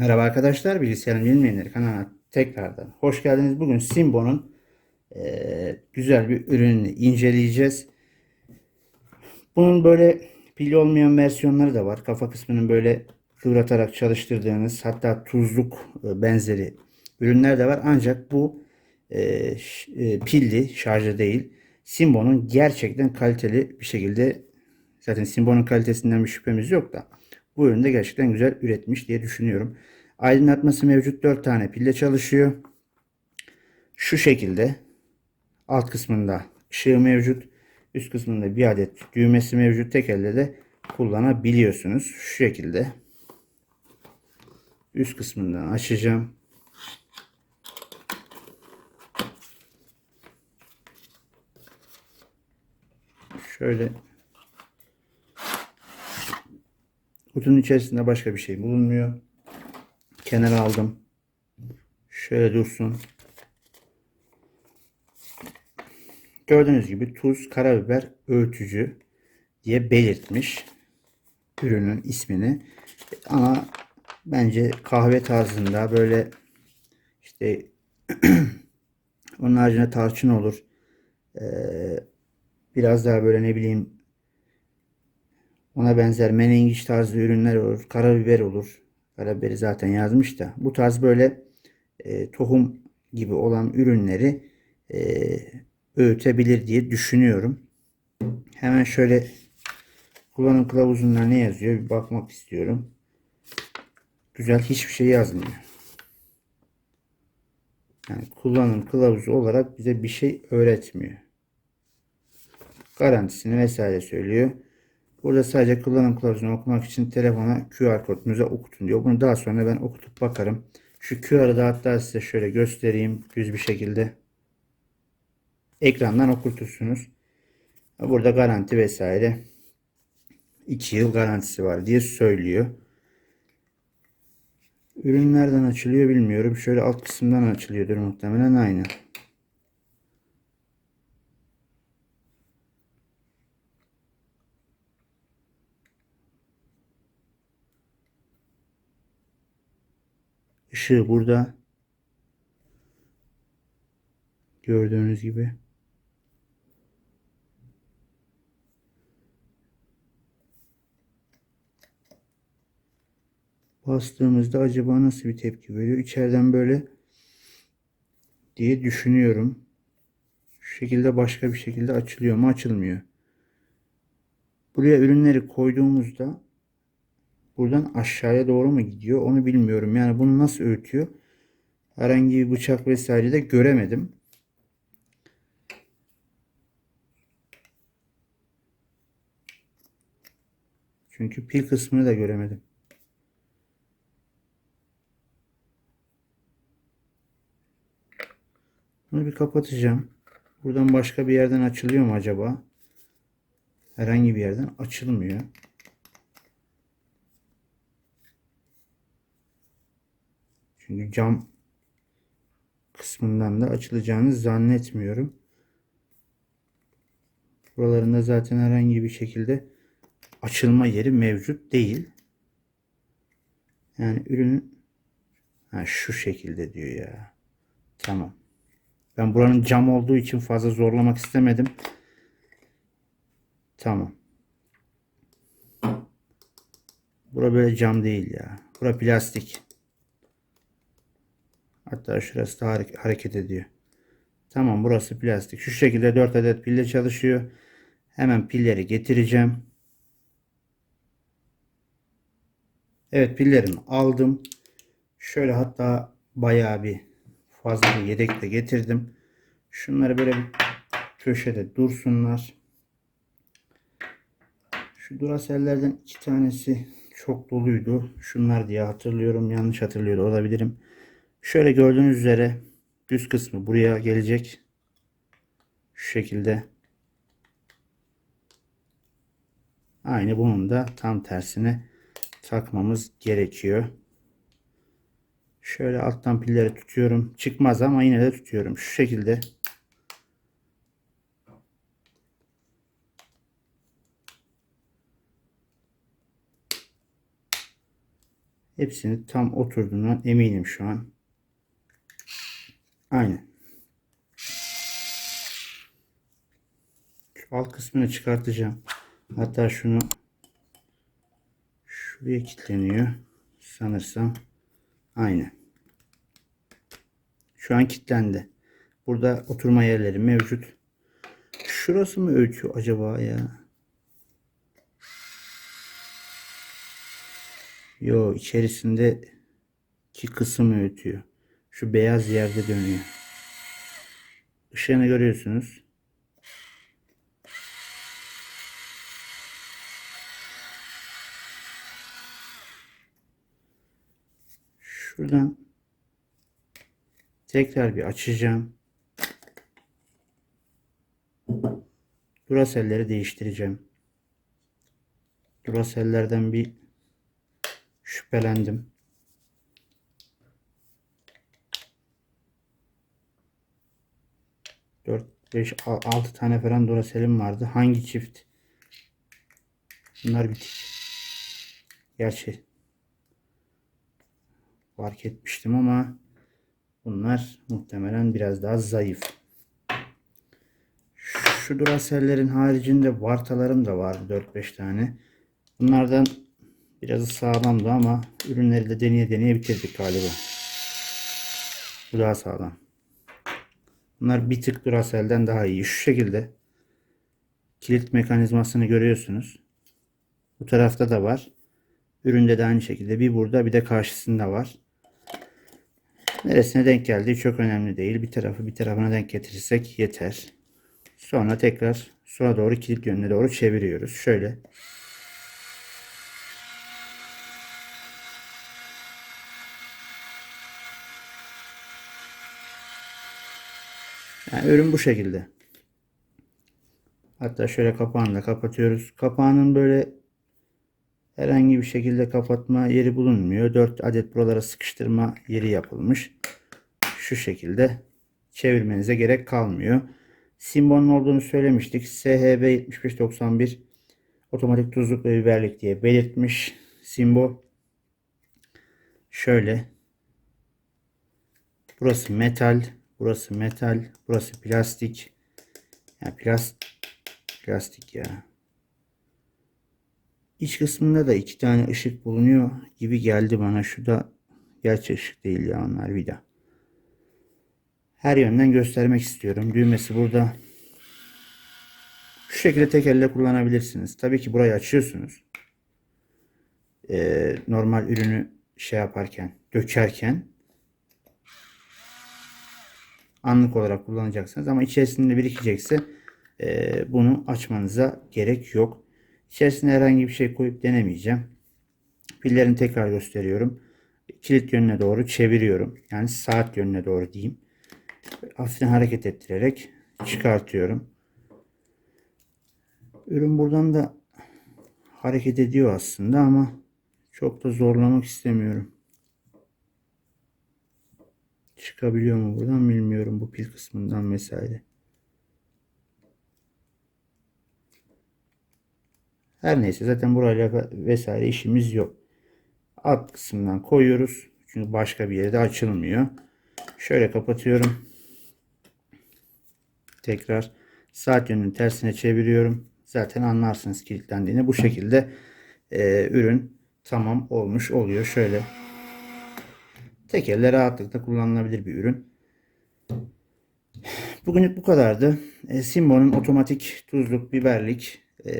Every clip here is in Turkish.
Merhaba arkadaşlar, Bilgisayarın Bilmeyenleri kanalına tekrardan hoş geldiniz. Bugün Simbo'nun eee, güzel bir ürününü inceleyeceğiz. Bunun böyle pil olmayan versiyonları da var. Kafa kısmının böyle kıvratarak çalıştırdığınız hatta tuzluk e, benzeri ürünler de var. Ancak bu e, e, pilli, şarjı değil. Simbo'nun gerçekten kaliteli bir şekilde zaten Simbo'nun kalitesinden bir şüphemiz yok da bu ürünü de gerçekten güzel üretmiş diye düşünüyorum. Aydınlatması mevcut 4 tane pille çalışıyor. Şu şekilde alt kısmında ışığı mevcut. Üst kısmında bir adet düğmesi mevcut. Tek elde de kullanabiliyorsunuz. Şu şekilde. Üst kısmından açacağım. Şöyle kutunun içerisinde başka bir şey bulunmuyor. Kenara aldım. Şöyle dursun. Gördüğünüz gibi tuz, karabiber, öğütücü diye belirtmiş ürünün ismini. Ama bence kahve tarzında böyle işte onun haricinde tarçın olur. Ee, biraz daha böyle ne bileyim ona benzer menengiç tarzı ürünler olur. Karabiber olur. Karabiberi zaten yazmış da. Bu tarz böyle e, tohum gibi olan ürünleri e, öğütebilir diye düşünüyorum. Hemen şöyle kullanım kılavuzunda ne yazıyor bir bakmak istiyorum. Güzel hiçbir şey yazmıyor. Yani kullanım kılavuzu olarak bize bir şey öğretmiyor. Garantisini vesaire söylüyor. Burada sadece kullanım kılavuzunu okumak için telefona QR kodunuza okutun diyor. Bunu daha sonra ben okutup bakarım. Şu QR'ı da hatta size şöyle göstereyim düz bir şekilde. Ekrandan okutursunuz. Burada garanti vesaire 2 yıl garantisi var diye söylüyor. Ürün nereden açılıyor bilmiyorum. Şöyle alt kısımdan açılıyordur muhtemelen aynı. Işığı burada. Gördüğünüz gibi. Bastığımızda acaba nasıl bir tepki veriyor? İçeriden böyle diye düşünüyorum. Şu şekilde başka bir şekilde açılıyor mu? Açılmıyor. Buraya ürünleri koyduğumuzda buradan aşağıya doğru mu gidiyor? Onu bilmiyorum. Yani bunu nasıl öğütüyor? Herhangi bir bıçak vesaire de göremedim. Çünkü pil kısmını da göremedim. Bunu bir kapatacağım. Buradan başka bir yerden açılıyor mu acaba? Herhangi bir yerden açılmıyor. Çünkü cam kısmından da açılacağını zannetmiyorum. Buralarında zaten herhangi bir şekilde açılma yeri mevcut değil. Yani ürünün ha, şu şekilde diyor ya. Tamam. Ben buranın cam olduğu için fazla zorlamak istemedim. Tamam. Bura böyle cam değil ya. Bura plastik. Hatta şurası da hare- hareket ediyor. Tamam burası plastik. Şu şekilde 4 adet pille çalışıyor. Hemen pilleri getireceğim. Evet pillerimi aldım. Şöyle hatta bayağı bir fazla bir yedek de getirdim. Şunları böyle bir köşede dursunlar. Şu Duracell'lerden iki tanesi çok doluydu. Şunlar diye hatırlıyorum. Yanlış hatırlıyor olabilirim. Şöyle gördüğünüz üzere düz kısmı buraya gelecek. Şu şekilde. Aynı bunun da tam tersine takmamız gerekiyor. Şöyle alttan pilleri tutuyorum. Çıkmaz ama yine de tutuyorum. Şu şekilde. Hepsini tam oturduğundan eminim şu an. Aynen. Şu alt kısmını çıkartacağım. Hatta şunu şuraya kilitleniyor. Sanırsam. Aynen. Şu an kilitlendi. Burada oturma yerleri mevcut. Şurası mı ötüyor acaba ya? Yo içerisinde iki kısım ötüyor. Şu beyaz yerde dönüyor. Işığını görüyorsunuz. Şuradan tekrar bir açacağım. Duraselleri değiştireceğim. Durasellerden bir şüphelendim. Dört, beş, al- altı tane falan Duracel'im vardı. Hangi çift? Bunlar bitik. Gerçi fark etmiştim ama bunlar muhtemelen biraz daha zayıf. Şu Duracel'lerin haricinde vartalarım da vardı 4-5 tane. Bunlardan biraz sağlamdı ama ürünleri de deneye deneye bitirdik galiba. Bu daha sağlam. Bunlar bir tık Duracel'den daha iyi. Şu şekilde kilit mekanizmasını görüyorsunuz. Bu tarafta da var. Üründe de aynı şekilde bir burada bir de karşısında var. Neresine denk geldiği çok önemli değil. Bir tarafı bir tarafına denk getirirsek yeter. Sonra tekrar sola doğru kilit yönüne doğru çeviriyoruz. Şöyle. Yani ürün bu şekilde. Hatta şöyle kapağını da kapatıyoruz. Kapağının böyle herhangi bir şekilde kapatma yeri bulunmuyor. 4 adet buralara sıkıştırma yeri yapılmış. Şu şekilde çevirmenize gerek kalmıyor. Simbonun olduğunu söylemiştik. SHB 7591 otomatik tuzluk ve biberlik diye belirtmiş Simbo. Şöyle. Burası metal. Burası metal. Burası plastik. Yani plastik plastik ya. İç kısmında da iki tane ışık bulunuyor gibi geldi bana. Şu da gerçek ışık değil ya onlar vida. Her yönden göstermek istiyorum. Düğmesi burada. Şu şekilde tek elle kullanabilirsiniz. Tabii ki burayı açıyorsunuz. Ee, normal ürünü şey yaparken, dökerken anlık olarak kullanacaksınız. Ama içerisinde birikecekse e, bunu açmanıza gerek yok. İçerisine herhangi bir şey koyup denemeyeceğim. Pillerini tekrar gösteriyorum. Kilit yönüne doğru çeviriyorum. Yani saat yönüne doğru diyeyim. Hafiften hareket ettirerek çıkartıyorum. Ürün buradan da hareket ediyor aslında ama çok da zorlamak istemiyorum. Çıkabiliyor mu buradan bilmiyorum bu pil kısmından vesaire. Her neyse zaten burayla vesaire işimiz yok. Alt kısmından koyuyoruz. Çünkü başka bir yerde açılmıyor. Şöyle kapatıyorum. Tekrar saat yönünün tersine çeviriyorum. Zaten anlarsınız kilitlendiğini. Bu şekilde e, ürün tamam olmuş oluyor. Şöyle tek elle rahatlıkla kullanılabilir bir ürün. Bugünlük bu kadardı. E, Simbo'nun otomatik tuzluk, biberlik e,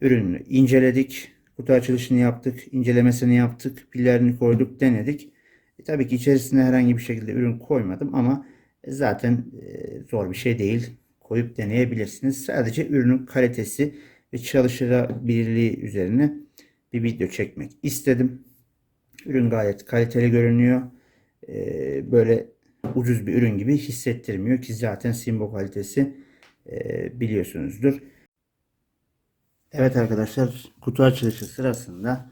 ürününü inceledik. Kutu açılışını yaptık, incelemesini yaptık, pillerini koyduk, denedik. E, tabii ki içerisine herhangi bir şekilde ürün koymadım ama zaten e, zor bir şey değil. Koyup deneyebilirsiniz. Sadece ürünün kalitesi ve çalışılabilirliği üzerine bir video çekmek istedim. Ürün gayet kaliteli görünüyor. E, böyle ucuz bir ürün gibi hissettirmiyor ki zaten Simbo kalitesi e, biliyorsunuzdur. Evet arkadaşlar kutu açılışı sırasında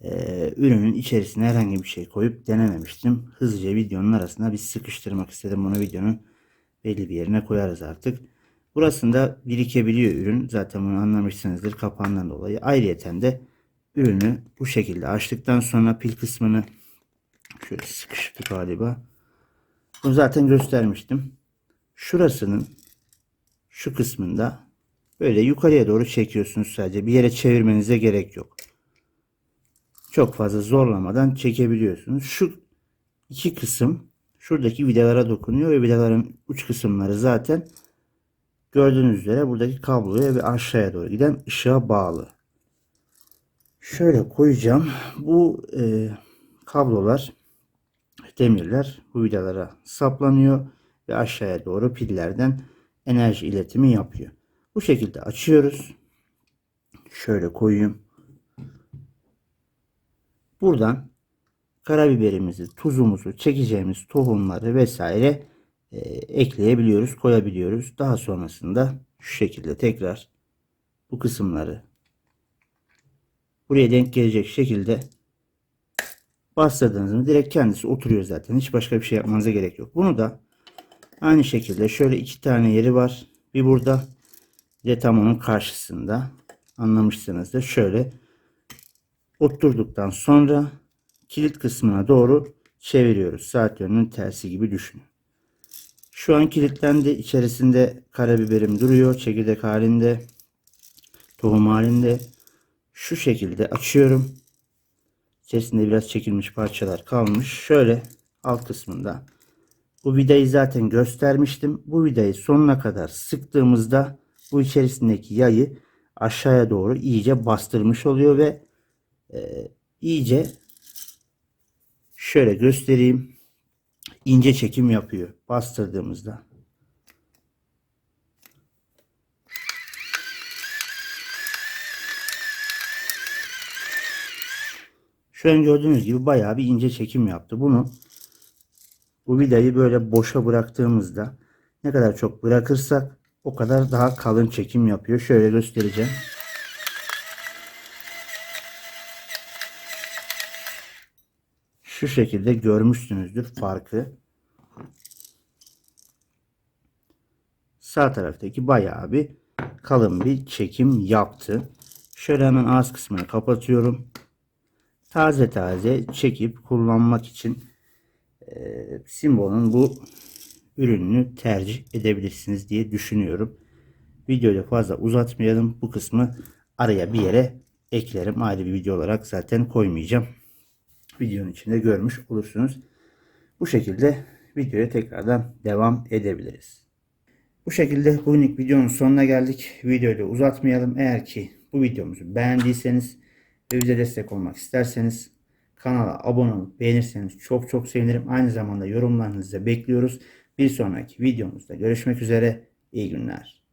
e, ürünün içerisine herhangi bir şey koyup denememiştim. Hızlıca videonun arasına bir sıkıştırmak istedim. Bunu videonun belli bir yerine koyarız artık. Burasında birikebiliyor ürün. Zaten bunu anlamışsınızdır kapağından dolayı. Ayrıyeten de ürünü bu şekilde açtıktan sonra pil kısmını şöyle sıkıştı galiba. Bunu zaten göstermiştim. Şurasının şu kısmında böyle yukarıya doğru çekiyorsunuz sadece. Bir yere çevirmenize gerek yok. Çok fazla zorlamadan çekebiliyorsunuz. Şu iki kısım şuradaki vidalara dokunuyor ve vidaların uç kısımları zaten gördüğünüz üzere buradaki kabloya ve aşağıya doğru giden ışığa bağlı. Şöyle koyacağım. Bu e, kablolar demirler bu vidalara saplanıyor ve aşağıya doğru pillerden enerji iletimi yapıyor. Bu şekilde açıyoruz. Şöyle koyayım. Buradan karabiberimizi, tuzumuzu, çekeceğimiz tohumları vesaire e, ekleyebiliyoruz, koyabiliyoruz. Daha sonrasında şu şekilde tekrar bu kısımları buraya denk gelecek şekilde bastırdığınız mı direkt kendisi oturuyor zaten. Hiç başka bir şey yapmanıza gerek yok. Bunu da aynı şekilde şöyle iki tane yeri var. Bir burada bir de tam onun karşısında. Anlamışsınızdır. Şöyle otturduktan sonra kilit kısmına doğru çeviriyoruz. Saat yönünün tersi gibi düşünün. Şu an kilitlendi. İçerisinde karabiberim duruyor. Çekirdek halinde. Tohum halinde. Şu şekilde açıyorum. İçerisinde biraz çekilmiş parçalar kalmış. Şöyle alt kısmında. Bu vidayı zaten göstermiştim. Bu vidayı sonuna kadar sıktığımızda bu içerisindeki yayı aşağıya doğru iyice bastırmış oluyor ve e, iyice şöyle göstereyim. ince çekim yapıyor bastırdığımızda. Şu an gördüğünüz gibi bayağı bir ince çekim yaptı. Bunu bu vidayı böyle boşa bıraktığımızda ne kadar çok bırakırsak o kadar daha kalın çekim yapıyor. Şöyle göstereceğim. Şu şekilde görmüşsünüzdür farkı. Sağ taraftaki bayağı bir kalın bir çekim yaptı. Şöyle hemen ağız kısmını kapatıyorum. Taze taze çekip kullanmak için e, Simbol'un bu ürününü tercih edebilirsiniz diye düşünüyorum. Videoyu fazla uzatmayalım. Bu kısmı araya bir yere eklerim. Ayrı bir video olarak zaten koymayacağım. Videonun içinde görmüş olursunuz. Bu şekilde videoya tekrardan devam edebiliriz. Bu şekilde bugünlük videonun sonuna geldik. Videoyu uzatmayalım. Eğer ki bu videomuzu beğendiyseniz ve bize destek olmak isterseniz kanala abone olup beğenirseniz çok çok sevinirim. Aynı zamanda yorumlarınızı bekliyoruz. Bir sonraki videomuzda görüşmek üzere. İyi günler.